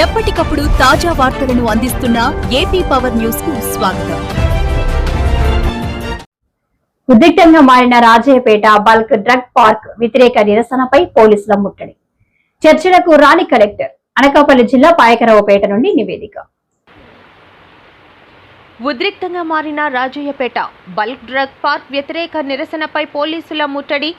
ఎప్పటికప్పుడు తాజా వార్తలను అందిస్తున్న ఏపీ పవర్ న్యూస్కు స్వాగతం. ఉద్రిక్తంగా మారిన రాజయ్యపేట బల్క్ డ్రగ్ పార్క్ వ్యతిరేక నిరసనపై పోలీసుల ముట్టడి. చర్చలకు రాని కలెక్టర్ అనకాపల్లి జిల్లా పాయకరావుపేట నుండి నివేదిక. ఉద్రిక్తంగా మారిన రాజయ్యపేట బల్క్ డ్రగ్ పార్క్ వ్యతిరేక నిరసనపై పోలీసుల ముట్టడి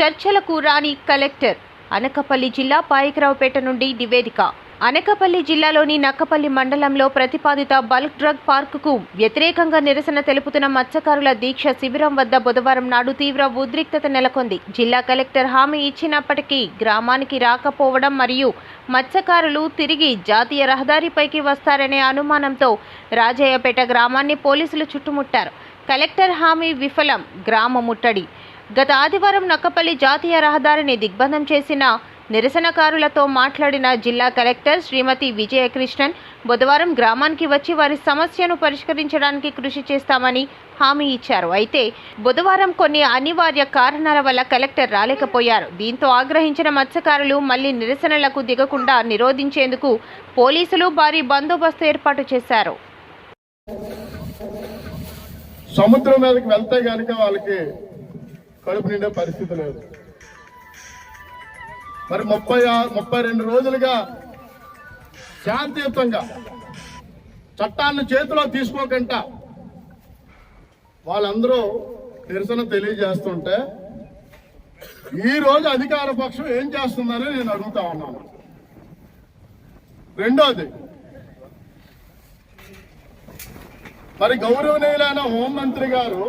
చర్చలకు రాని కలెక్టర్ అనకపల్లి జిల్లా పాయకరావుపేట నుండి నివేదిక. అనకపల్లి జిల్లాలోని నక్కపల్లి మండలంలో ప్రతిపాదిత బల్క్ డ్రగ్ పార్కుకు వ్యతిరేకంగా నిరసన తెలుపుతున్న మత్స్యకారుల దీక్ష శిబిరం వద్ద బుధవారం నాడు తీవ్ర ఉద్రిక్తత నెలకొంది. జిల్లా కలెక్టర్ హామీ ఇచ్చినప్పటికీ గ్రామానికి రాకపోవడం మరియు మత్స్యకారులు తిరిగి జాతీయ రహదారిపైకి వస్తారనే అనుమానంతో రాజయ్యపేట గ్రామాన్ని పోలీసులు చుట్టుముట్టారు. కలెక్టర్ హామీ విఫలం గ్రామ ముట్టడి. గత ఆదివారం నక్కపల్లి జాతీయ రహదారిని దిగ్బంధం చేసిన నిరసనకారులతో మాట్లాడిన జిల్లా కలెక్టర్ శ్రీమతి విజయకృష్ణన్ బుధవారం గ్రామానికి వచ్చి వారి సమస్యను పరిష్కరించడానికి కృషి చేస్తామని హామీ ఇచ్చారు. అయితే బుధవారం కొన్ని అనివార్య కారణాల వల్ల కలెక్టర్ రాలేకపోయారు. దీంతో ఆగ్రహించిన మత్స్యకారులు మళ్ళీ నిరసనలకు దిగకుండా నిరోధించేందుకు పోలీసులు భారీ బందోబస్తు ఏర్పాటు చేశారు. సముద్రం మీదకి వెళ్తే కనుక వాళ్ళకి కడుపు నిండే పరిస్థితి లేదు. మరి ముప్పై ముప్పై రెండు రోజులుగా శాంతియుతంగా చట్టాన్ని చేతిలో తీసుకోకుండా వాళ్ళందరూ నిరసన తెలియజేస్తుంటే ఈ రోజు అధికార పక్షం ఏం చేస్తుందని నేను అడుగుతా ఉన్నాను. రెండోది మరి గౌరవనీయులైన హోంమంత్రి గారు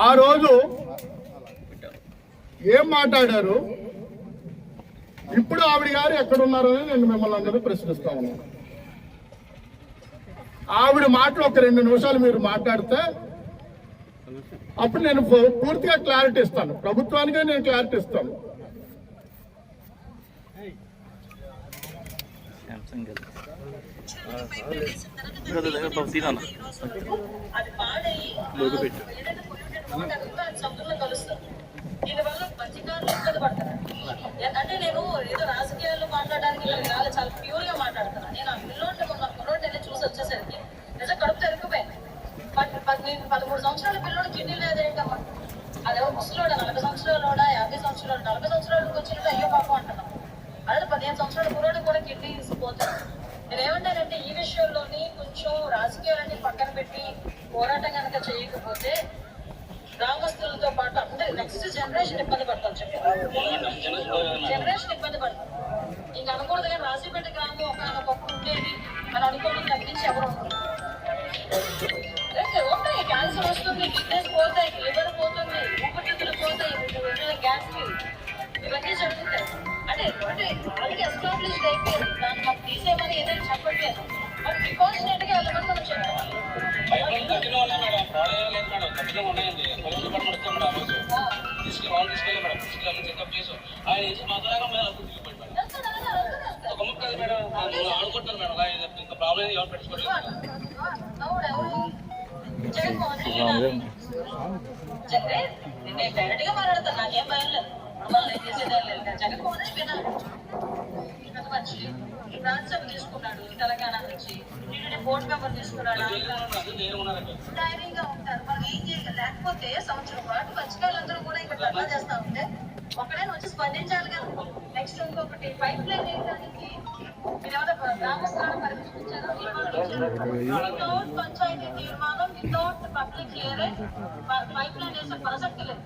ఆ రోజు ఏం మాట్లాడారు? ఇప్పుడు ఆవిడ గారు ఎక్కడున్నారని నేను మిమ్మల్ని అందరూ ప్రశ్నిస్తా ఉన్నాను. ఆవిడ మాటలు ఒక రెండు నిమిషాలు మీరు మాట్లాడితే అప్పుడు నేను పూ- పూర్తిగా క్లారిటీ ఇస్తాను. ప్రభుత్వానికే నేను క్లారిటీ ఇస్తాను. దీనివల్ల అధికారులు ఇబ్బంది పడతారు అంటే నేను ఏదో రాజకీయాల్లో మాట్లాడడానికి కాదు చాలా ప్యూర్గా మాట్లాడుతున్నా. నేను ఆ పిల్లోడిని మొన్న కుర్రోడిని వెళ్ళి చూసి వచ్చేసరికి నిజం కడుపు తెరుకుపోయింది పద్- పదమూడు సంవత్సరాల పిల్లోడు కిడ్నీ లేదేంటమ్మా అదే ముసలోడా నలభై సంవత్సరాలోడా యాభై సంవత్సరాలు నలభై సంవత్సరాలకు వచ్చినట్టు అయ్యో పాపం అంటున్నాం. అలాగే పదిహేను సంవత్సరాల కుర్రోడు కూడా కిడ్నీ పోతుంది నేనేమంటానంటే ఈ విషయంలోని కొంచెం రాజకీయాలన్నీ పక్కన పెట్టి పోరాటం కనుక చేయకపోతే గ్రామస్తులతో పాటు అందరు నెక్స్ట్ జనరేషన్ ఇబ్బంది పడతాం చెప్పారు జనరేషన్ ఇబ్బంది పడతాం. ఇంక అనుకూడదు కానీ రాజీపేట గ్రామం ఒక ఒకప్పుడు ఉండేది అని అనుకోవడం తగ్గించి ఎవరు ఉండరు. ఉంటాయి క్యాన్సర్ వస్తుంది ఫిట్నెస్ పోతాయి లివర్ పోతుంది ఊపిరితిత్తులు పోతాయి గ్యాస్ ఇవన్నీ జరుగుతాయి. అంటే అంటే ఆల్రెడీ ఎస్టాబ్లిష్డ్ అయిపోయింది. దాన్ని మాకు తీసేయమని ఏదైనా చెప్పట్లేదు. మరి ప్రికాషనరీ గా వెళ్ళమని మనం చెప్పాలి. రోజు తీసుకెళ్ళి వాళ్ళు మేడం తీసుకెళ్ళి చెకప్ చేసి ఆయన చేసి మాట్లాడగా మేము అప్పుడు దిగిపోయి మేడం ఒక ముక్క మేడం నేను ఆడుకుంటాను మేడం. ఇది ఇంకా ప్రాబ్లం ఎవరు పెట్టుకోలేదు నేను డైరెక్ట్గా మాట్లాడతాను నాకేం భయం లేదు మళ్ళీ ఏం చేసేదే లేదు జగన్మోహన్ రెడ్డి మనిషి రాజ్యసభ తీసుకున్నాడు తెలంగాణ నుంచి టీడీడీ బోర్డు మెంబర్ తీసుకున్నాడు అది పంచాయతీ తీర్మానం without public clearance pipe line వేసే ప్రసక్తి లేదు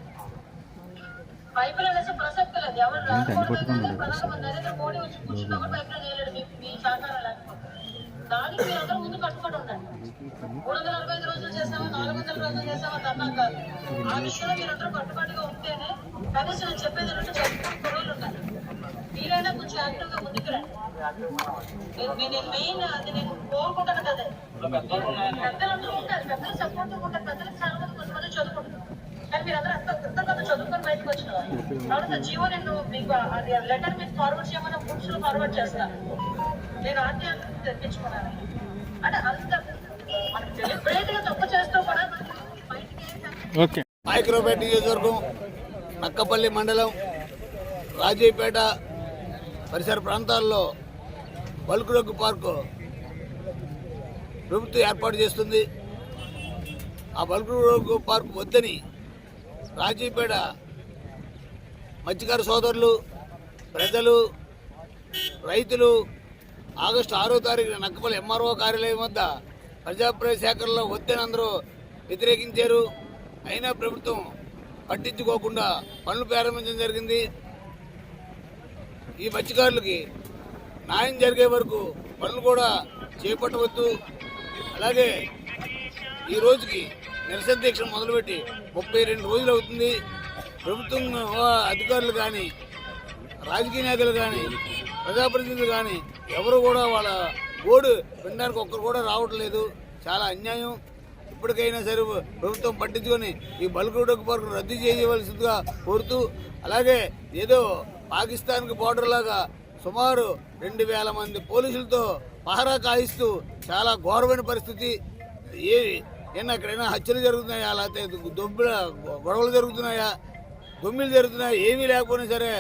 పైప్ లైన్ వేసే ప్రసక్తి లేదు ఎవరు రాకూడదు ప్రధానమంత్రి నరేంద్ర మోడీ వచ్చి కూర్చున్నా కూడా పైప్ లైన్ వేయలేడు మీ మీ సహకారం లేకపోతే దానికి మీరు అందరూ ముందు కట్టుబడి ఉండండి మూడు వందల అరవై ఐదు రోజులు చేసామా నాలుగు కాదు. ఆ విషయంలో మీరందరూ కట్టుబాటుగా ఉంటేనే కనీసం నేను చెప్పేది రెండు చదువుకుని కుర్రోళ్ళు ఉన్నారు మీరైనా కొంచెం యాక్టివ్గా ముందుకు రండి. నేను- మెయిన్ అది నేను కోరుకుంటాను కదా. పెద్దలందరూ ఉంటారు పెద్దలు సపోర్ట్ ఉంటారు పెద్దలకు చాలా మంది కొంతమంది చదువుకుంటారు. కానీ మీరు అందరూ అంత పెద్ద చదువుకొని బయటకు వచ్చిన కాబట్టి జీవో నేను మీకు అది లెటర్ మీకు ఫార్వర్డ్ చేయమని బుక్స్లో ఫార్వర్డ్ చేస్తాను నేను ఆర్టీఆర్ తెప్పించుకున్నాను. అంటే అంత మనకు తెలియదు గా తప్పు చేస్తూ కూడా మనకి బయటికి మైక్రోపేట నియోజకవర్గం నక్కపల్లి మండలం రాజీపేట పరిసర ప్రాంతాల్లో బల్క్ డ్రగ్ పార్కు ప్రభుత్వం ఏర్పాటు చేస్తుంది. ఆ బల్క్ డ్రగ్ పార్క్ వద్దని రాజీపేట మత్స్యకార సోదరులు ప్రజలు రైతులు ఆగస్టు ఆరో తారీఖున నక్కపల్లి ఎంఆర్ఓ కార్యాలయం వద్ద ప్రజాప్రయ సేకరణలో వద్దని అందరూ వ్యతిరేకించారు. అయినా ప్రభుత్వం పట్టించుకోకుండా పనులు ప్రారంభించడం జరిగింది. ఈ మత్స్యకారులకి న్యాయం జరిగే వరకు పనులు కూడా చేపట్టవద్దు. అలాగే ఈ రోజుకి నిరసన దీక్ష మొదలుపెట్టి ముప్పై రెండు రోజులు అవుతుంది. ప్రభుత్వం అధికారులు కానీ రాజకీయ నేతలు కానీ ప్రజాప్రతినిధులు కానీ ఎవరు కూడా వాళ్ళ ఓడు వినడానికి ఒక్కరు కూడా రావట్లేదు. చాలా అన్యాయం. ఇప్పటికైనా సరే ప్రభుత్వం పట్టించుకొని ఈ బల్క్ డొక్కు పార్క్ రద్దు చేయవలసిందిగా కోరుతూ అలాగే ఏదో పాకిస్తాన్కి బోర్డర్ లాగా సుమారు రెండు వేల మంది పోలీసులతో పహరా కాయిస్తూ చాలా ఘోరమైన పరిస్థితి. ఏ ఏమన్నా ఎక్కడైనా హత్యలు జరుగుతున్నాయా లేకపోతే దొబ్బుల గొడవలు జరుగుతున్నాయా దొమ్మిలు జరుగుతున్నాయి ఏమీ లేకపోయినా సరే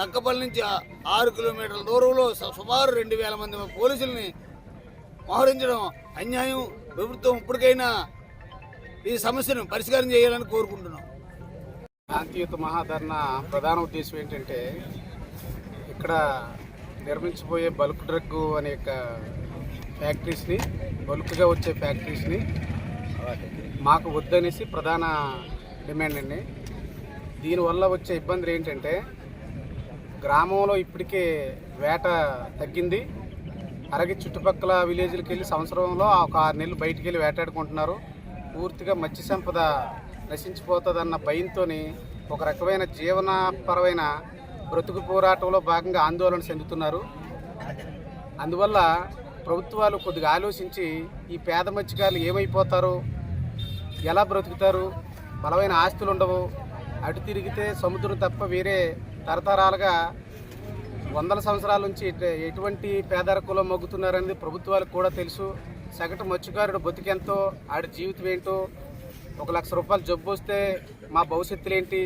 నక్కపల్లి నుంచి ఆరు కిలోమీటర్ల దూరంలో సుమారు రెండు వేల మంది పోలీసుల్ని మోహరించడం అన్యాయం ప్రభుత్వం ఇప్పటికైనా ఈ సమస్యను పరిష్కారం చేయాలని కోరుకుంటున్నాం. శాంతియుత మహాధరణ ప్రధాన ఉద్దేశం ఏంటంటే ఇక్కడ నిర్మించబోయే బల్క్ డ్రగ్ అనే యొక్క ఫ్యాక్టరీస్ని బల్క్గా వచ్చే ఫ్యాక్టరీస్ని మాకు వద్దనేసి ప్రధాన డిమాండ్ అండి. దీనివల్ల వచ్చే ఇబ్బందులు ఏంటంటే గ్రామంలో ఇప్పటికే వేట తగ్గింది. అలాగే చుట్టుపక్కల విలేజ్లకు వెళ్ళి సంవత్సరంలో ఒక ఆరు నెలలు బయటికి వెళ్ళి వేటాడుకుంటున్నారు. పూర్తిగా మత్స్య సంపద నశించిపోతుందన్న భయంతో ఒక రకమైన జీవనపరమైన బ్రతుకు పోరాటంలో భాగంగా ఆందోళన చెందుతున్నారు. అందువల్ల ప్రభుత్వాలు కొద్దిగా ఆలోచించి ఈ పేద మత్స్యకారులు ఏమైపోతారు? ఎలా బ్రతుకుతారు? బలమైన ఆస్తులు ఉండవు అటు తిరిగితే సముద్రం తప్ప వేరే తరతరాలుగా వందల సంవత్సరాల నుంచి ఎటువంటి పేదరికంలో మగ్గుతున్నారనేది ప్రభుత్వాలకు కూడా తెలుసు. సగటు మత్స్యకారుడు బతికెంతో ఆడి జీవితం ఏంటో ఒక లక్ష రూపాయలు జబ్బు వస్తే మా భవిష్యత్తులు ఏంటి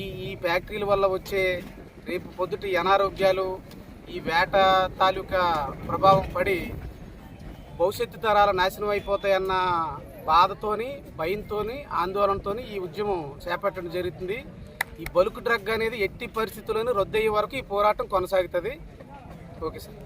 ఈ ఈ ఫ్యాక్టరీల వల్ల వచ్చే రేపు పొద్దుటి అనారోగ్యాలు ఈ వేట తాలూకా ప్రభావం పడి భవిష్యత్తు తరాలు నాశనం అయిపోతాయన్న బాధతోని భయంతోని ఆందోళనతోని ఈ ఉద్యమం చేపట్టడం జరుగుతుంది. ఈ బల్క్ డ్రగ్ అనేది ఎట్టి పరిస్థితుల్లోనూ రద్దయ్యే వరకు ఈ పోరాటం కొనసాగుతుంది. Okay sir.